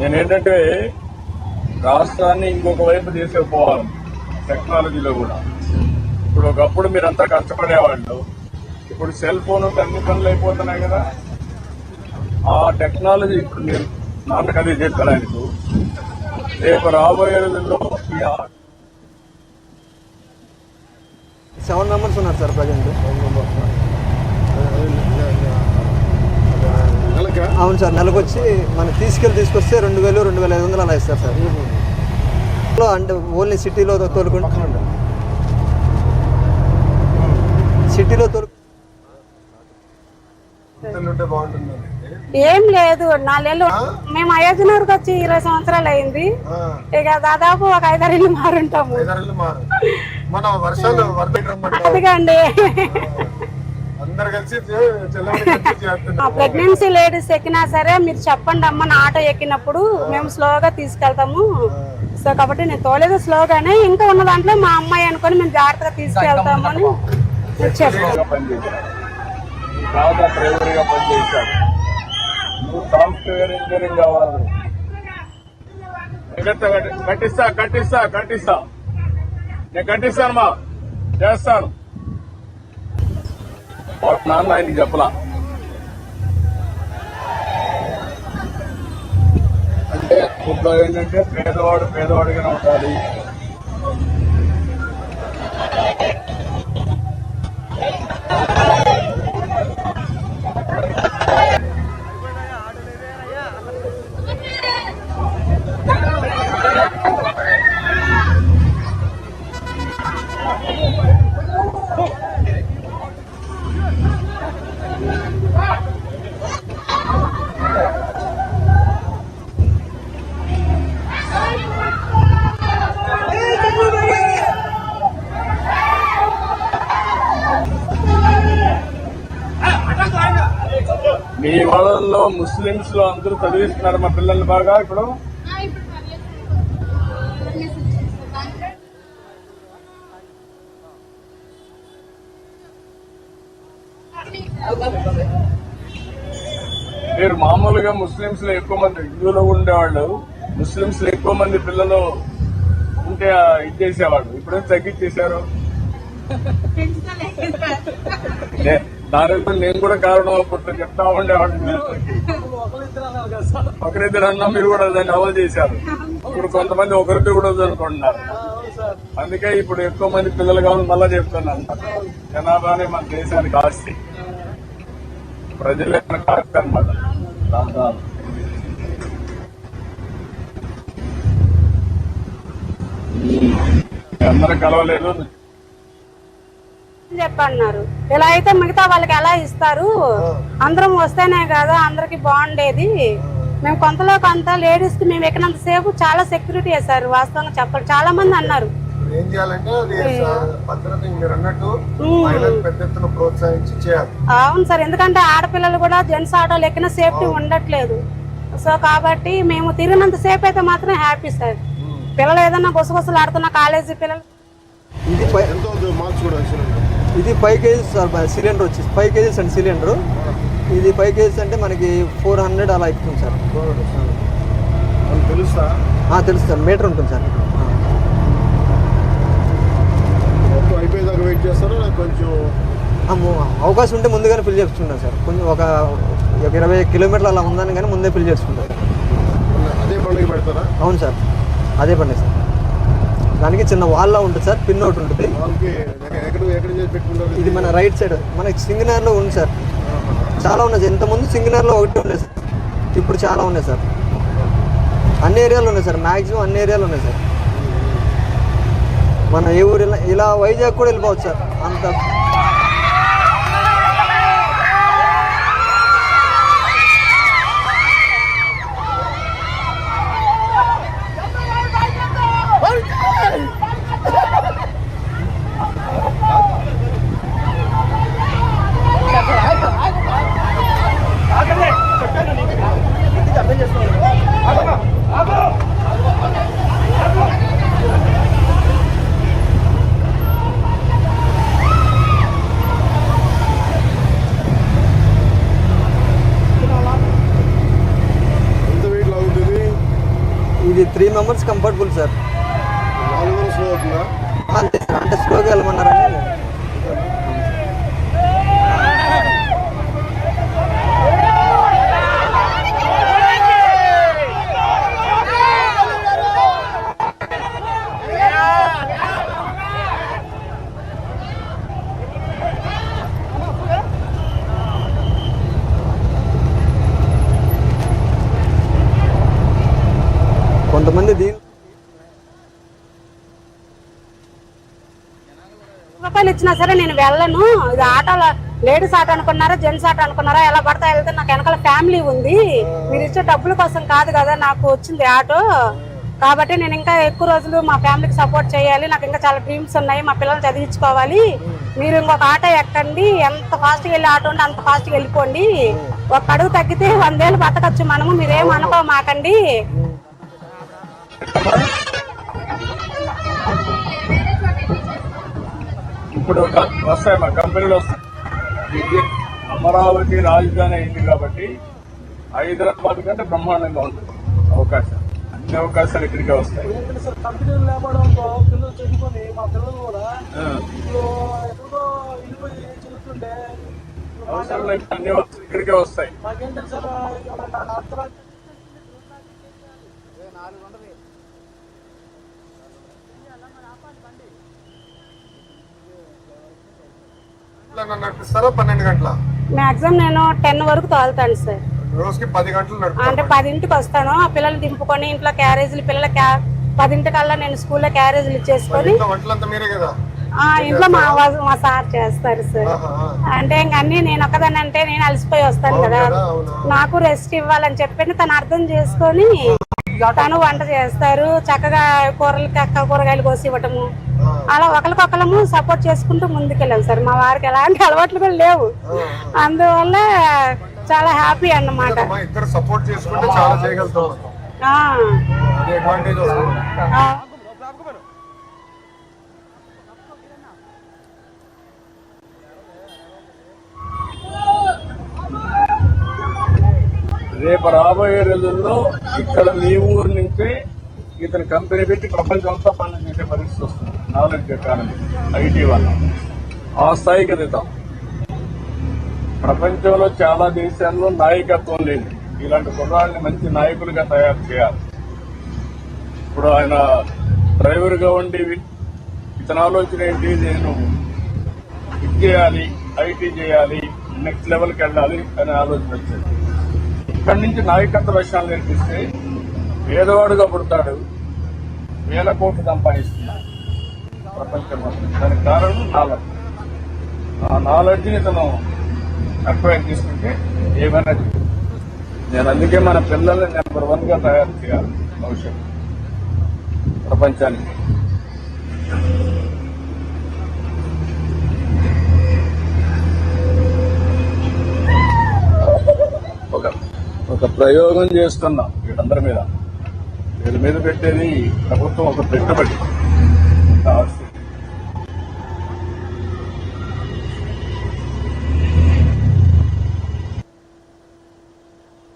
నేనేంటంటే రాష్ట్రాన్ని ఇంకొక వైపు తీసుకుపోవాలి టెక్నాలజీలో కూడా. ఇప్పుడు ఒకప్పుడు మీరంతా కష్టపడేవాళ్ళు. ఇప్పుడు సెల్ ఫోన్ అన్ని పనులు అయిపోతున్నాయి కదా. ఆ టెక్నాలజీ ఇప్పుడు మీరు నాకు అది చెప్పడానికి రేపు రాబోయే రోజుల్లో సెవెన్ మెంబర్స్ ఉన్నారు సార్ ప్రజెంట్ నెలకా అవును సార్ నెలకు వచ్చి మనం తీసుకెళ్ళి తీసుకొస్తే రెండు వేలు రెండు వేల ఐదు వందలు అలా ఇస్తారు సార్. అంటే ఓన్లీ సిటీలో తోలుకుంటే సిటీలో తోలు ఏం లేదు నాలుగేళ్ళు మేము అయోధ్యనగర్కి వచ్చి ఇరవై సంవత్సరాలు అయింది. ఇక దాదాపు ఒక ఐదారు ఇల్లు మారుంటాము ఐదారు ప్రెగ్నెన్సీ లేడీస్ ఎక్కినా సరే మీరు చెప్పండి అమ్మ నా ఆటో ఎక్కినప్పుడు మేము స్లోగా తీసుకెళ్తాము. సో కాబట్టి నేను తోలేదు స్లోగానే ఇంకా ఉన్న దాంట్లో మా అమ్మాయి అనుకొని మేము జాగ్రత్తగా తీసుకెళ్తాము అని చెప్పాను. కట్టిస్తా కట్టిస్తా కట్టిస్తా. నేను కట్టిస్తాను మా చేస్తాను. వాళ్ళ నాన్న ఆయనకి చెప్పలా అంటే ఇప్పుడు ఏంటంటే పేదవాడు పేదవాడిగానే ఉండాలి. మీ వాళ్ళల్లో ముస్లింస్లో అందరూ చదివిస్తున్నారు మా పిల్లల్ని బాగా ఇప్పుడు. మీరు మామూలుగా ముస్లింస్లో ఎక్కువ మంది హిందువులు ఉండేవాళ్ళు ముస్లింస్లో ఎక్కువ మంది పిల్లలు ఉంటే ఇది చేసేవాళ్ళు. ఇప్పుడు తగ్గించేశారు? నే- నేను కూడా కారణం అనుకుంటున్నా. చెప్తా ఉండేవాడిని ఒకరిద్దరు అన్నా మీరు కూడా దాన్ని అమలు చేశారు. ఇప్పుడు కొంతమంది ఒకరికి కూడా అనుకుంటున్నారు అందుకే ఇప్పుడు ఎక్కువ మంది పిల్లలు కావాలని మళ్ళా చెప్తున్నాను. జనాభానే మన దేశానికి ఆస్తి. ప్రజలే మనకు ఆస్తి అనమాట అందరూ కలవలేదు. చెప్పన్నారు. ఇలా అయితే మిగతా వాళ్ళకి ఎలా ఇస్తారు? అందరం వస్తేనే కదా అందరికి బాగుండేది. మేము కొంతలో కొంత లేడీస్కి మేము ఎక్కినంత సేపు చాలా సెక్యూరిటీ వేశారు వాస్తవంగా చెప్పాలి. చాలా మంది అన్నారు. ఇప్పుడు ఏం చేయాలంటే అది భద్రత మీరు అన్నట్టు మహిళలు పెద్ద ఎత్తున ప్రోత్సహించి చేయాలి. అవును సార్ ఎందుకంటే ఆడపిల్లలు కూడా జెంట్స్ ఆటోలు ఎక్కిన సేఫ్టీ ఉండట్లేదు. సో కాబట్టి మేము తిరిగినంత సేపు అయితే మాత్రం హ్యాపీ సార్. పిల్లలు ఏదన్నా గుసగుసలు ఆడుతున్న కాలేజీ పిల్లలు ఇది ఇది ఫైవ్ కేజీస్ సార్ సిలిండర్ వచ్చి ఫైవ్ కేజీస్ అండి సిలిండర్. ఇది ఫైవ్ కేజీస్ అంటే మనకి ఫోర్ హండ్రెడ్ అలా ఎక్కుతుంది సార్. వాళ్ళు తెలుసా సార్. మీటర్ ఉంటుంది సార్. మొత్తం అయిపోయేదాకా వెయిట్ చేస్తారా? నాకు కొంచెం అవకాశం ఉంటే ముందుగానే ఫిల్ చేసుకుంటాను సార్. కొంచెం ఒక ఒక ఇరవై కిలోమీటర్లు అలా ఉందని కానీ ముందే ఫిల్ చేసుకుంటాను అదే పండుగ పెడతారా? అవును సార్. అదే పండి సార్. దానికి చిన్న వాల్లో ఉంటుంది సార్ పిన్ ఒకటి ఉంటుంది. ఇది మన రైట్ సైడ్ మనకి సింగనర్లో ఉంది సార్. చాలా ఉన్నాయి సార్. ఇంతకుముందు సింగనర్లో ఒకటి ఉండేది సార్. ఇప్పుడు చాలా ఉన్నాయి సార్. అన్ని ఏరియాలు ఉన్నాయి సార్. మ్యాక్సిమం అన్ని ఏరియాలు ఉన్నాయి సార్. మన ఏ ఊరు ఇలా- ఇలా వైజాగ్ కూడా వెళ్ళిపోవచ్చు సార్. అంత మెంబర్స్ కంఫర్టబుల్ సార్ స్లో అవుతుందా? అంటే స్లోగా వెళ్ళమన్నారని కొంతమంది దీని రూపాయలు ఇచ్చినా సరే నేను వెళ్ళను. ఇది ఆటోలో లేడీస్ ఆటో అనుకున్నారా జెంట్స్ ఆటో అనుకున్నారా ఎలా పడతా వెళ్తే నాకు వెనకాల ఫ్యామిలీ ఉంది. మీరు ఇచ్చే డబ్బుల కోసం కాదు కదా నాకు వచ్చింది ఆటో. కాబట్టి నేను ఇంకా ఎక్కువ రోజులు మా ఫ్యామిలీకి సపోర్ట్ చేయాలి. నాకు ఇంకా చాలా డ్రీమ్స్ ఉన్నాయి. మా పిల్లల్ని చదివించుకోవాలి. మీరు ఇంకొక ఆటో ఎక్కండి. ఎంత ఫాస్ట్గా వెళ్ళి ఆటో ఉంటే అంత ఫాస్ట్గా వెళ్ళిపోండి. ఒక అడుగు తగ్గితే వందేళ్ళు బతకచ్చు మనము. మీరేం అనుకో మాకండి ఇప్పుడు వస్తాయి మా కంపెనీలు వస్తాయి. ఇది అమరావతి రాజధాని అయింది కాబట్టి హైదరాబాద్ కంటే బ్రహ్మాండంగా ఉంటుంది. అవకాశం అన్ని అవకాశాలు ఇక్కడికే వస్తాయి. కంపెనీలు అవసరం లేదు. అన్ని ఇక్కడికే వస్తాయి. నడిపిస్తారా? పన్నెండు గంటల? మాక్సిమం నేను టెన్ వరకు తోలుతాను సార్. రోజుకి పది గంటలు అంటే పదింటికి వస్తాను. ఆ పిల్లలు దింపుకొని ఇంట్లో క్యారేజీలు పిల్లల పదింటికల్లా నేను స్కూల్లో క్యారేజీలు ఇచ్చేసుకొని ఇంట్లో మా మా సార్ చేస్తారు సార్. అంటే ఇంక అన్ని నేను ఒక్కదాన్ని అంటే నేను అలసిపోయి వస్తాను కదా. నాకు రెస్ట్ ఇవ్వాలని చెప్పి తను అర్థం చేసుకొని తను వంట చేస్తారు. చక్కగా కూరలు కక్క కూరగాయలు కోసి ఇవ్వటము. అలా ఒకరికొకరము సపోర్ట్ చేసుకుంటూ ముందుకెళ్ళాం సార్. మా వారికి ఎలాంటి అలవాట్లు కూడా లేవు. అందువల్ల చాలా హ్యాపీ అన్నమాట. మా ఇద్దరు సపోర్ట్ చేసుకుంటే చాలా చేయగలుగుతాం. రేపు రాబోయే రోజుల్లో ఇక్కడ మీ ఊరు నుంచి ఇతని కంపెనీ పెట్టి ప్రపంచం అంతా పనులు చేసే పరిస్థితి వస్తుంది. నాలెడ్జ్ ఎకానమీ ఐటీ వల్ల. ఆ స్థాయికి ఎదుగుతాం ప్రపంచంలో చాలా దేశాల్లో నాయకత్వం లేదు. ఇలాంటి కుర్రాళ్ళని మంచి నాయకులుగా తయారు చేయాలి. ఇప్పుడు ఆయన డ్రైవర్గా ఉండి ఇతని ఆలోచన ఏంటి? నేను ఇది చేయాలి ఐటీ చేయాలి నెక్స్ట్ లెవెల్కి వెళ్ళాలి అనే ఆలోచన వచ్చింది. ఇక్కడి నుంచి నాయకత్వ విషయాలు నేర్పిస్తే పేదవాడుగా పుడతాడు. వేల కోట్లు సంపాదిస్తున్నాడు. ప్రపంచం దానికి కారణం నాలెడ్జ్. ఆ నాలెడ్జ్ని తను అక్వైర్ చేసుకుంటే ఏమైనా నేను అందుకే మన పిల్లల్ని నెంబర్ వన్గా తయారు చేయాలి భవిష్యత్తు. ప్రపంచానికి. ఒక ఒక ప్రయోగం చేస్తున్నాం వీళ్ళందరి మీద. వీళ్ళ మీద పెట్టేది ప్రభుత్వం ఒక పెట్టుబడి.